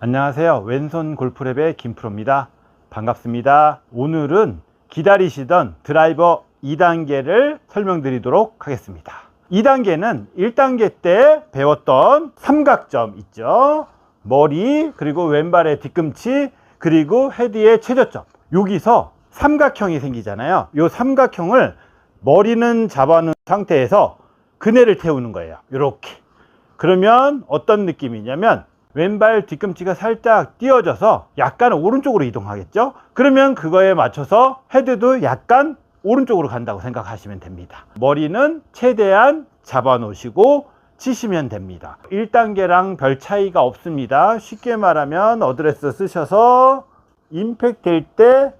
안녕하세요. 왼손 골프랩의 김프로입니다. 반갑습니다. 오늘은 기다리시던 드라이버 2단계를 설명드리도록 하겠습니다. 2단계는 1단계 때 배웠던 삼각점 있죠. 머리, 그리고 왼발의 뒤꿈치, 그리고 헤드의 최저점. 여기서 삼각형이 생기잖아요. 이 삼각형을 머리는 잡아놓은 상태에서 그네를 태우는 거예요. 이렇게. 그러면 어떤 느낌이냐면 왼발 뒤꿈치가 살짝 띄어져서 약간 오른쪽으로 이동하겠죠? 그러면 그거에 맞춰서 헤드도 약간 오른쪽으로 간다고 생각하시면 됩니다. 머리는 최대한 잡아 놓으시고 치시면 됩니다. 1단계랑 별 차이가 없습니다. 쉽게 말하면 어드레스 쓰셔서 임팩트 될때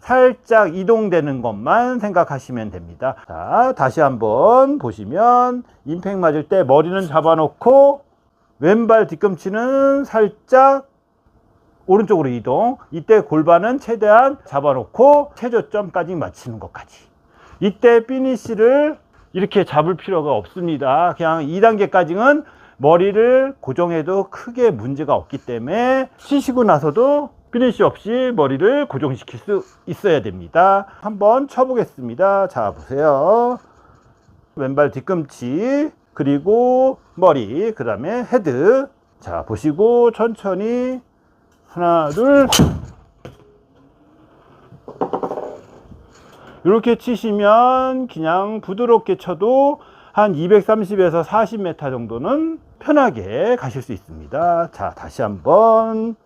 살짝 이동되는 것만 생각하시면 됩니다. 자, 다시 한번 보시면 임팩 맞을 때 머리는 잡아놓고 왼발 뒤꿈치는 살짝 오른쪽으로 이동. 이때 골반은 최대한 잡아놓고 최저점까지 맞추는 것까지. 이때 피니쉬를 이렇게 잡을 필요가 없습니다. 그냥 2단계까지는 머리를 고정해도 크게 문제가 없기 때문에 치시고 나서도 피니쉬 없이 머리를 고정시킬 수 있어야 됩니다. 한번 쳐보겠습니다. 자, 보세요. 왼발 뒤꿈치, 그리고 머리, 그 다음에 헤드. 자, 보시고 천천히 하나, 둘. 이렇게 치시면 그냥 부드럽게 쳐도 한 230에서 40m 정도는 편하게 가실 수 있습니다. 자, 다시 한번.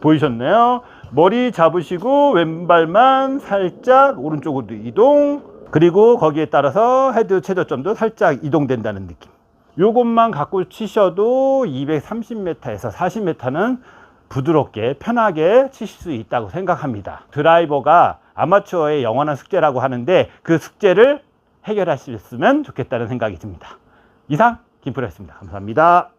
보이셨나요? 머리 잡으시고 왼발만 살짝 오른쪽으로 이동 그리고 거기에 따라서 헤드 최저점도 살짝 이동된다는 느낌. 요것만 갖고 치셔도 230m에서 40m는 부드럽게 편하게 치실 수 있다고 생각합니다. 드라이버가 아마추어의 영원한 숙제라고 하는데 그 숙제를 해결하셨으면 좋겠다는 생각이 듭니다. 이상 김프로였습니다. 감사합니다